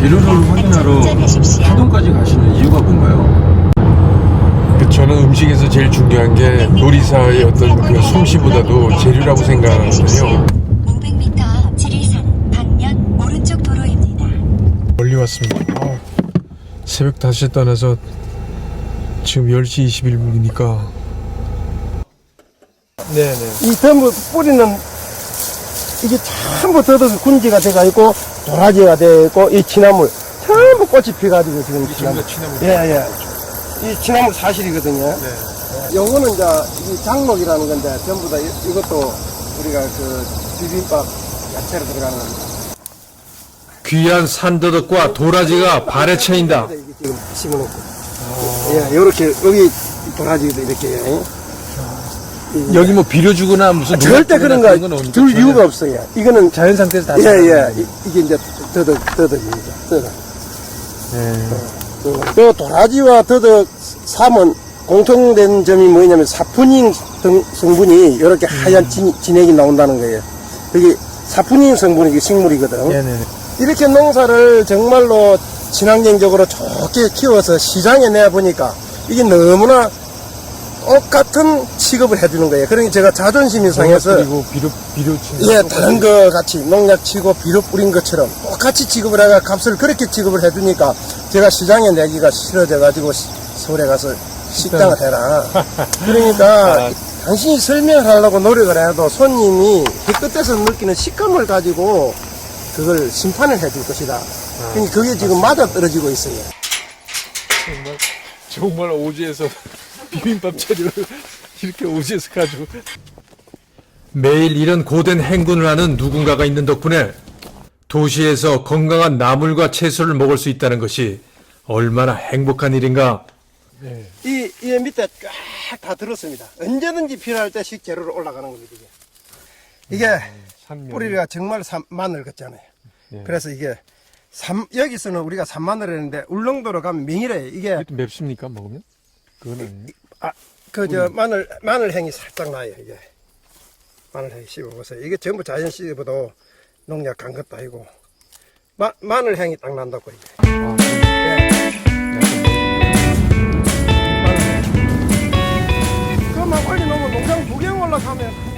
재료를 음, 확인하러 한동까지 가시는 이유가 뭔가요? 그 저는 음식에서 제일 중요한 게 네, 네. 요리사의 네, 어떤 그 솜씨보다도 재료라고 생각하거든요. 500m 지리산 방면 오른쪽 도로입니다. 멀리 왔습니다. 아, 새벽 5시에 떠나서 지금 10시 21분이니까 네네. 이 전부 뿌리는 이게 전부 뜯어서 군지가 돼가 있고 도라지가 돼 있고 이 취나물. 전부 꽃이 피가지고 지금 취나물. 취나물 예 예. 이 취나물 사실이거든요. 네. 요거는 이제 이 장목이라는 건데 전부 다 이- 이것도 우리가 그 비빔밥 야채로 들어가는 겁니다. 귀한 산더덕과 도라지가 발에 차인다. 이게 지금 심어놓고. 예 요렇게 여기 도라지도 이렇게 예. 여기 뭐 비료 주거나 무슨 절대 그런 거건줄 이유가 없어요 이거는 자연 상태에서 다 예, 예. 이- 이게 이제 더덕, 더덕입니다. 더덕. 그, 그 도라지와 더덕 삼은 공통된 점이 뭐냐면 사푸닌 성- 성분이 이렇게 하얀 진, 진액이 나온다는 거예요. 그게 사푸닌 성분이 식물이거든. 네네 이렇게 농사를 정말로 친환경적으로 좋게 키워서 시장에 내보니까 이게 너무나 똑같은 취급을 해주는 거예요. 그러니 제가 자존심이 상해서 그리고 비료 비료 치 예, 다른 거 같이 농약 치고 비료 뿌린 것처럼 똑같이 취급을 해가 값을 그렇게 취급을 해주니까 제가 시장에 내기가 싫어져 가지고 시- 서울에 가서 식당을 해라. 그러니까 당신이 설명을 하려고 노력을 해도 손님이 그 끝에서 느끼는 식감을 가지고 그걸 심판을 해줄 것이다. 그러니까 그게 지금 맞아 떨어지고 있어요. 정말 정말 오지에서 비빔밥 재료를 이렇게 오지에서 가지고 매일 이런 고된 행군을 하는 누군가가 있는 덕분에 도시에서 건강한 나물과 채소를 먹을 수 있다는 것이 얼마나 행복한 일인가. 이, 이 밑에 쫙다 들었습니다. 언제든지 필요할 때 식재료로 올라가는 겁니다. 이게, 이게 산면 뿌리가 정말 삼- 마늘 같잖아요. 예. 그래서 이게 삼, 여기서는 우리가 산마늘 했는데 울릉도로 가면 명이래요. 이게 맵습니까 먹으면? 그건 아니에요. 아, 그 저 마늘 마늘 향이 살짝 나요 이게 마늘 향이 씹어보세요 이게 전부 자연 씹어도 농약 간 것도 아니고 마, 마늘 향이 딱 난다고 이게 아, 그만 빨리 너무 농장 구경 올라가면